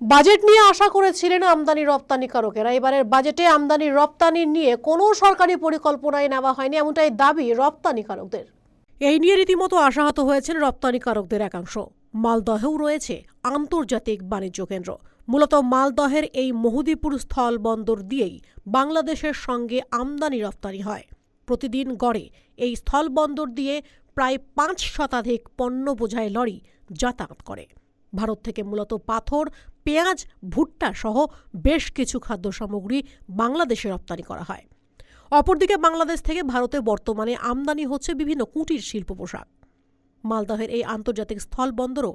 Budget নিয়ে আশা করেছিলেন আমদানি রপ্তানিকারকেরা এবারের বাজেটে আমদানি রপ্তানি নিয়ে কোনো সরকারি পরিকল্পনায় নেওয়া হয়নি, এমনটাই দাবি রপ্তানিকারকদের এই নিয়ে রীতিমতো আশাহত হয়েছেন রপ্তানিকারকদের একাংশ। মালদহেও রয়েছে আন্তর্জাতিক বাণিজ্য কেন্দ্র। মূলত মালদহের এই মহুদীপুর স্থল বন্দর দিয়েই বাংলাদেশের সঙ্গে আমদানি রপ্তানি হয়। প্রতিদিন গড়ে এই স্থল বন্দর দিয়ে প্রায় পাঁচ শতাধিক পণ্য বোঝায় লরি যাতায়াত করে। ভারত থেকে মূলত পাথর পেঁয়াজ, ভুট্টা সহ বেশ কিছু খাদ্য সামগ্রী বাংলাদেশে রপ্তানি করা হয়। অপরদিকে বাংলাদেশ থেকে ভারতে বর্তমানে আমদানি হচ্ছে বিভিন্ন কুটির শিল্প পোশাক। মালদহের এই আন্তর্জাতিক স্থলবন্দরও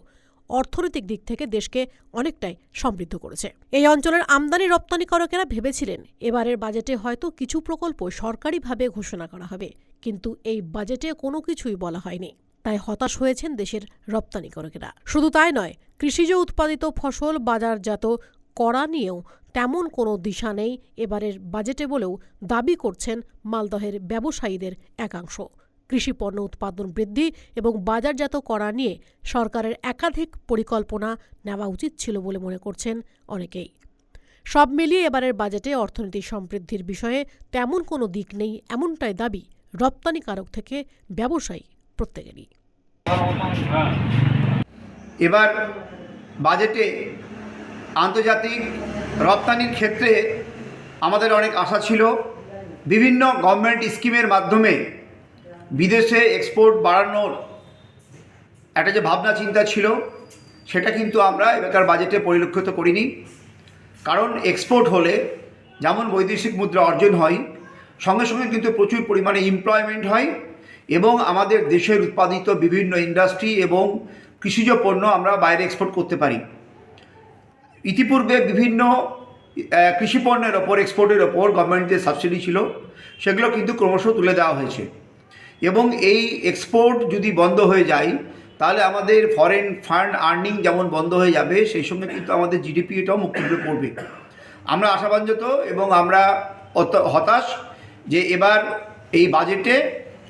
অর্থনৈতিক দিক থেকে দেশকে অনেকটাই সমৃদ্ধ করেছে। এই অঞ্চলের আমদানি রপ্তানিকারকেরা ভেবেছিলেন, এবারের বাজেটে হয়তো কিছু প্রকল্প সরকারিভাবে ঘোষণা করা হবে, কিন্তু এই বাজেটে কোনো কিছুই বলা হয়নি। তাই হতাশ হয়েছেন দেশের রপ্তানিকারকেরা শুধু তাই নয়, কৃষিজ উৎপাদিত ফসল বাজারজাত করা নিয়েও তেমন কোনো দিশা নেই এবারের বাজেটে বলেও দাবি করছেন মালদহের ব্যবসায়ীদের একাংশ। কৃষি পণ্য উৎপাদন বৃদ্ধি এবং বাজারজাত করা নিয়ে সরকারের একাধিক পরিকল্পনা নেওয়া উচিত ছিল বলে মনে করছেন অনেকেই। সব মিলিয়ে এবারের বাজেটে অর্থনীতি সমৃদ্ধির বিষয়ে তেমন কোনো দিক নেই এমনটাই দাবি রপ্তানিকারক থেকে ব্যবসায়ী প্রত্যেকেরই। এবার বাজেটে আন্তর্জাতিক রপ্তানির ক্ষেত্রে আমাদের অনেক আশা ছিল। বিভিন্ন গভর্নমেন্ট স্কিমের মাধ্যমে বিদেশে এক্সপোর্ট বাড়ানোর একটা যে ভাবনা চিন্তা ছিল, সেটা কিন্তু আমরা এবারকার বাজেটে পরিলক্ষিত করিনি। কারণ এক্সপোর্ট হলে যেমন বৈদেশিক মুদ্রা অর্জন হয়, সঙ্গে সঙ্গে কিন্তু প্রচুর পরিমাণে এমপ্লয়মেন্ট হয়। এবং আমাদের দেশের উৎপাদিত বিভিন্ন ইন্ডাস্ট্রি এবং কৃষিজ পণ্য আমরা বাইরে এক্সপোর্ট করতে পারি। ইতিপূর্বে বিভিন্ন কৃষি পণ্যের ওপর এক্সপোর্টের ওপর গভর্নমেন্টের সাবসিডি ছিল, সেগুলো কিন্তু ক্রমশ তুলে দেওয়া হয়েছে। এবং এই এক্সপোর্ট যদি বন্ধ হয়ে যায়, তাহলে আমাদের ফরেন ফান্ড আর্নিং যেমন বন্ধ হয়ে যাবে, সেই সঙ্গে কিন্তু আমাদের জিডিপি এটাও মুক্তি পড়বে। আমরা আশাবাঞ্জত এবং আমরা হতাশ যে এবার এই বাজেটে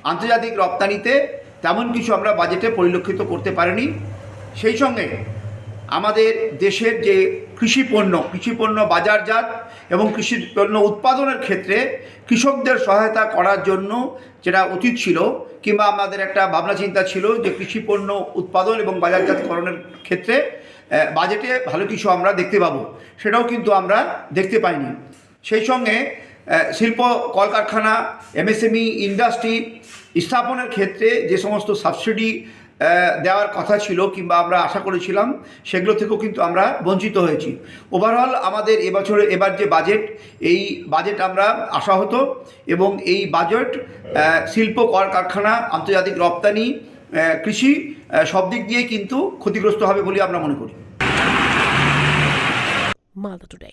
আন্তর্জাতিক রপ্তানিতে তেমন কিছু আমরা বাজেটে পরিলক্ষিত করতে পারিনি। সেই সঙ্গে আমাদের দেশের যে কৃষি পণ্য কৃষি পণ্য বাজারজাত এবং কৃষি পণ্য উৎপাদনের ক্ষেত্রে কৃষকদের সহায়তা করার জন্য যেটা উচিত ছিল কিংবা আমাদের একটা ভাবনা চিন্তা ছিল যে কৃষি পণ্য উৎপাদন এবং বাজারজাতকরণের ক্ষেত্রে বাজেটে ভালো কিছু আমরা দেখতে পাবো। সেটাও কিন্তু আমরা দেখতে পাইনি। সেই সঙ্গে শিল্প, কলকারখানা এমএসএমই ইন্ডাস্ট্রি স্থাপনের ক্ষেত্রে যে সমস্ত সাবসিডি দেওয়ার কথা ছিল কিংবা আমরা আশা করেছিলাম, সেগুলো থেকেও কিন্তু আমরা বঞ্চিত হয়েছি। ওভারঅল আমাদের এবছরে, এবার যে বাজেট এই বাজেট আমরা আশাহত এবং এই বাজেট শিল্প, কলকারখানা, আন্তর্জাতিক রপ্তানি কৃষি সব দিক দিয়ে কিন্তু ক্ষতিগ্রস্ত হবে বলে আমরা মনে করি। মালদা টুডে